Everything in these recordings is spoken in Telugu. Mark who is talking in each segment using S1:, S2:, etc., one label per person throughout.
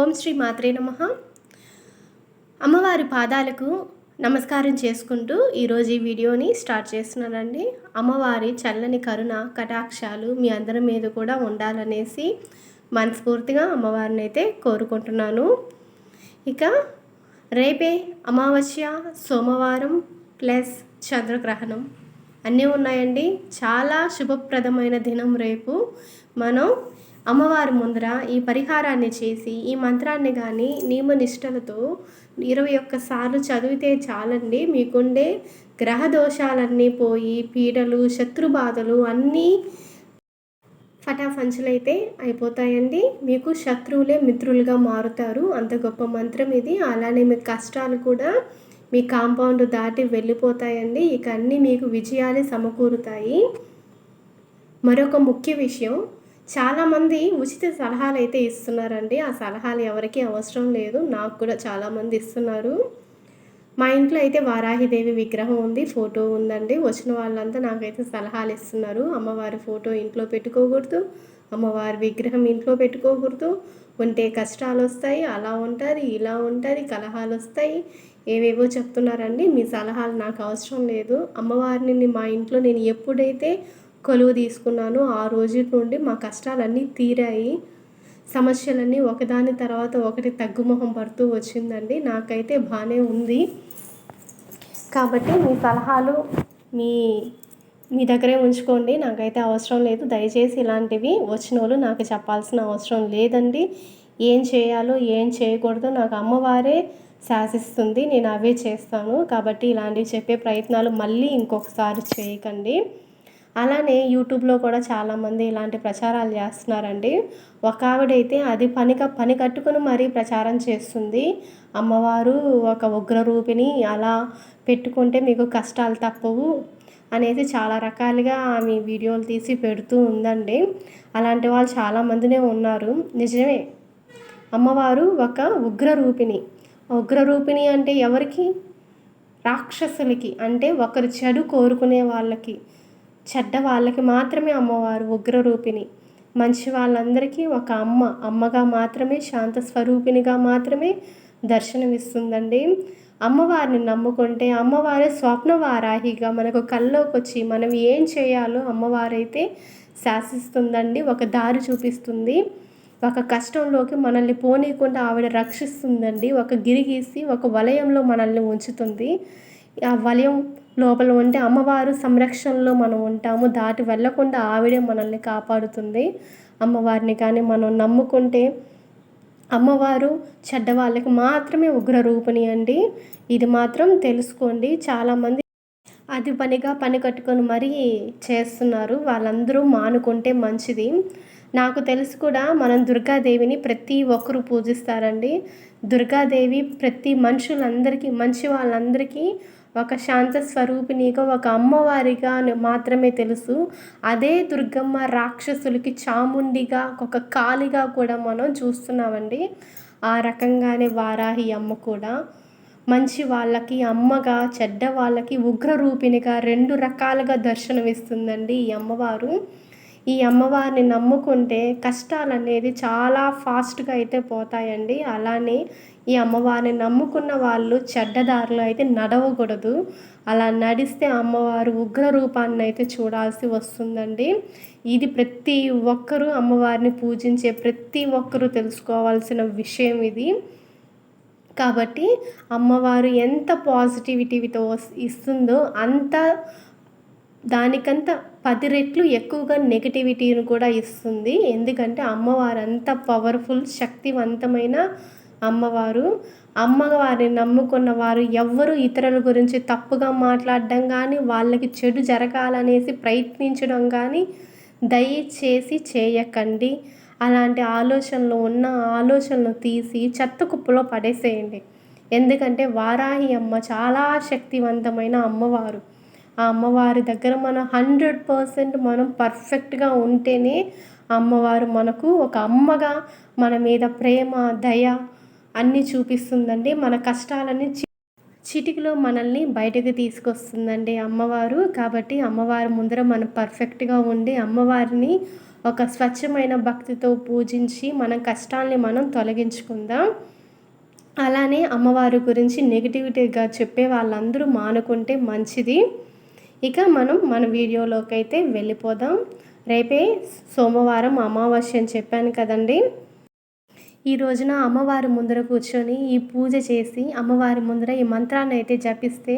S1: ఓం శ్రీ మాత్రే నమ. అమ్మవారి పాదాలకు నమస్కారం చేసుకుంటూ ఈరోజు ఈ వీడియోని స్టార్ట్ చేస్తున్నానండి. అమ్మవారి చల్లని కరుణ కటాక్షాలు మీ అందరి మీద కూడా ఉండాలనేసి మనస్ఫూర్తిగా అమ్మవారిని అయితే కోరుకుంటున్నాను. ఇక రేపే అమావాస్య సోమవారం ప్లస్ చంద్రగ్రహణం. అన్నీ ఉన్నాయండి. చాలా శుభప్రదమైన దినం రేపు. మనం అమ్మవారి ముందర ఈ పరిహారాన్ని చేసి ఈ మంత్రాన్ని కానీ నియమనిష్టలతో ఇరవై ఒక్కసార్లు చదివితే చాలండి. మీకుండే గ్రహ దోషాలన్నీ పోయి పీడలు శత్రుబాధలు అన్నీ ఫటాఫంచులైతే అయిపోతాయండి. మీకు శత్రువులే మిత్రులుగా మారుతారు. అంత గొప్ప మంత్రం ఇది. అలానే మీ కష్టాలు కూడా మీ కాంపౌండ్ దాటి వెళ్ళిపోతాయండి. ఇక అన్నీ మీకు విజయాలే సమకూరుతాయి. మరొక ముఖ్య విషయం చాలామంది ఉచిత సలహాలు అయితే ఇస్తున్నారండి. ఆ సలహాలు ఎవరికి అవసరం లేదు. నాకు కూడా చాలామంది ఇస్తున్నారు. మా ఇంట్లో అయితే వారాహిదేవి విగ్రహం ఉంది ఫోటో ఉందండి. వచ్చిన వాళ్ళంతా నాకైతే సలహాలు ఇస్తున్నారు. అమ్మవారి ఫోటో ఇంట్లో పెట్టుకోకూడదు అమ్మవారి విగ్రహం ఇంట్లో పెట్టుకోకూడదు. ఉంటే కష్టాలు వస్తాయి అలా ఉంటుంది ఇలా ఉంటుంది కలహాలు వస్తాయి. ఏవేవో చెప్తున్నారండి. మీ సలహాలు నాకు అవసరం లేదు. అమ్మవారిని మా ఇంట్లో నేను ఎప్పుడైతే కొలువు తీసుకున్నాను. ఆ రోజు నుండి మా కష్టాలన్నీ తీరాయి. సమస్యలన్నీ ఒకదాని తర్వాత ఒకటి తగ్గుముఖం పడుతూ వచ్చిందండి. నాకైతే బాగానే ఉంది. కాబట్టి మీ సలహాలు మీ మీ దగ్గరే ఉంచుకోండి. నాకైతే అవసరం లేదు. దయచేసి ఇలాంటివి వచ్చిన వాళ్ళు నాకు చెప్పాల్సిన అవసరం లేదండి. ఏం చేయాలో ఏం చేయకూడదో నాకు అమ్మవారే శాసిస్తుంది. నేను అవే చేస్తాను. కాబట్టి ఇలాంటివి చెప్పే ప్రయత్నాలు మళ్ళీ ఇంకొకసారి చేయకండి. అలానే యూట్యూబ్లో కూడా చాలామంది ఇలాంటి ప్రచారాలు చేస్తున్నారండి. ఒక ఆవిడైతే అది పనిక పని కట్టుకుని మరీ ప్రచారం చేస్తుంది. అమ్మవారు ఒక ఉగ్ర రూపిణి అలా పెట్టుకుంటే మీకు కష్టాలు తప్పవు అనేది చాలా రకాలుగా ఆమె వీడియోలు తీసి పెడుతూ ఉందండి. అలాంటి వాళ్ళు చాలామందినే ఉన్నారు. నిజమే. అమ్మవారు ఒక ఉగ్ర రూపిణి ఉగ్ర రూపిణి అంటే ఎవరికి? రాక్షసులకి. అంటే ఒకరు చెడు కోరుకునే వాళ్ళకి. చెడ్డ వాళ్ళకి మాత్రమే అమ్మవారు ఉగ్ర రూపిణి మంచి వాళ్ళందరికీ ఒక అమ్మ అమ్మగా మాత్రమే శాంత స్వరూపిణిగా మాత్రమే దర్శనమిస్తుందండి. అమ్మవారిని నమ్ముకుంటే అమ్మవారే స్వప్న వారాహిగా మనకు కల్లోకి వచ్చి మనం ఏం చేయాలో అమ్మవారైతే శాసిస్తుందండి. ఒక దారి చూపిస్తుంది. ఒక కష్టంలోకి మనల్ని పోనీయకుండా ఆవిడ రక్షిస్తుందండి. ఒక గిరిగీసి ఒక వలయంలో మనల్ని ఉంచుతుంది. ఆ వలయం లోపల ఉంటే అమ్మవారు సంరక్షణలో మనం ఉంటాము దాటి వెళ్ళకుండా ఆవిడే మనల్ని కాపాడుతుంది. అమ్మవారిని కానీ మనం నమ్ముకుంటే అమ్మవారు చెడ్డవాళ్ళకి మాత్రమే ఉగ్ర రూపిణి అండి. ఇది మాత్రం తెలుసుకోండి. చాలామంది అది పనిగా పని కట్టుకొని మరీ చేస్తున్నారు. వాళ్ళందరూ మానుకుంటే మంచిది. నాకు తెలిసి కూడా మనం దుర్గాదేవిని ప్రతి ఒక్కరూ పూజిస్తారండి. దుర్గాదేవి ప్రతి మనుషులందరికీ మంచి వాళ్ళందరికీ ఒక శాంత స్వరూపిణిగా ఒక అమ్మవారిగా మాత్రమే తెలుసు. అదే దుర్గమ్మ రాక్షసులకి చాముండిగా ఒక కాలిగా కూడా మనం చూస్తున్నామండి. ఆ రకంగానే వారాహి అమ్మ కూడా. మంచి వాళ్ళకి అమ్మగా చెడ్డ వాళ్ళకి ఉగ్ర రూపిణిగా రెండు రకాలుగా దర్శనమిస్తుందండి ఈ అమ్మవారు. ఈ అమ్మవారిని నమ్ముకుంటే కష్టాలు అనేది చాలా ఫాస్ట్గా అయితే పోతాయండి. అలానే ఈ అమ్మవారిని నమ్ముకున్న వాళ్ళు చెడ్డదారిలో అయితే నడవకూడదు. అలా నడిస్తే అమ్మవారు ఉగ్ర రూపాన్ని అయితే చూడాల్సి వస్తుందండి. ఇది ప్రతి ఒక్కరూ అమ్మవారిని పూజించే ప్రతి ఒక్కరూ తెలుసుకోవాల్సిన విషయం ఇది. కాబట్టి అమ్మవారు ఎంత పాజిటివిటీతో ఇస్తుందో అంత దానికంత పది రెట్లు ఎక్కువగా నెగిటివిటీని కూడా ఇస్తుంది. ఎందుకంటే అమ్మవారు అంత పవర్ఫుల్ శక్తివంతమైన అమ్మవారు. అమ్మవారిని నమ్ముకున్న వారు ఎవ్వరు ఇతరుల గురించి తప్పుగా మాట్లాడడం కానీ వాళ్ళకి చెడు జరగాలనేసి ప్రయత్నించడం కానీ దయచేసి చేయకండి. అలాంటి ఆలోచనలు ఉన్న ఆలోచనలు తీసి చెత్త కుప్పలో పడేసేయండి. ఎందుకంటే వారాహి అమ్మ చాలా శక్తివంతమైన అమ్మవారు. ఆ అమ్మవారి దగ్గర మనం హండ్రెడ్ పర్సెంట్ మనం పర్ఫెక్ట్గా ఉంటేనే అమ్మవారు మనకు ఒక అమ్మగా మన మీద ప్రేమ దయ అన్నీ చూపిస్తుందండి. మన కష్టాలన్నీ చిటికలో మనల్ని బయటకు తీసుకొస్తుందండి అమ్మవారు. కాబట్టి అమ్మవారి ముందర మనం పర్ఫెక్ట్గా ఉండి అమ్మవారిని ఒక స్వచ్ఛమైన భక్తితో పూజించి మన కష్టాల్ని మనం తొలగించుకుందాం. అలానే అమ్మవారి గురించి నెగిటివిటీగా చెప్పే వాళ్ళందరూ మానుకుంటే మంచిది. ఇక మనం మన వీడియోలోకి అయితే వెళ్ళిపోదాం. రేపే సోమవారం అమావాస్య అని చెప్పాను కదండి. ఈ రోజున అమ్మవారి ముందర కూర్చొని ఈ పూజ చేసి అమ్మవారి ముందర ఈ మంత్రాన్ని అయితే జపిస్తే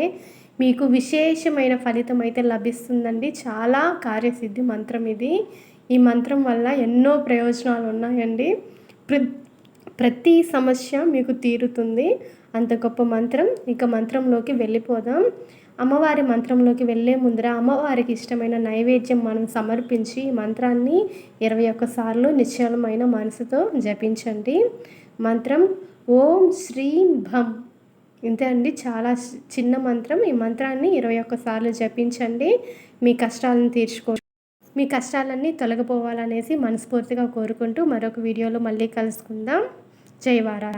S1: మీకు విశేషమైన ఫలితం అయితే లభిస్తుందండి. చాలా కార్యసిద్ధి మంత్రం ఇది. ఈ మంత్రం వల్ల ఎన్నో ప్రయోజనాలు ఉన్నాయండి. ప్ర ప్రతి సమస్య మీకు తీరుతుంది. అంత గొప్ప మంత్రం. ఇక మంత్రంలోకి వెళ్ళిపోదాం. అమ్మవారి మంత్రంలోకి వెళ్ళే ముందర అమ్మవారికి ఇష్టమైన నైవేద్యం మనం సమర్పించి మంత్రాన్ని ఇరవై ఒక్కసార్లు నిశ్చలమైన మనసుతో జపించండి. మంత్రం ఓం శ్రీం భం. ఇంతే అండి. చాలా చిన్న మంత్రం. ఈ మంత్రాన్ని ఇరవై ఒక్కసార్లు జపించండి. మీ కష్టాలను తీర్చుకో మీ కష్టాలన్నీ తొలగిపోవాలనేసి మనస్ఫూర్తిగా కోరుకుంటూ మరొక వీడియోలో మళ్ళీ కలుసుకుందాం. జై వారా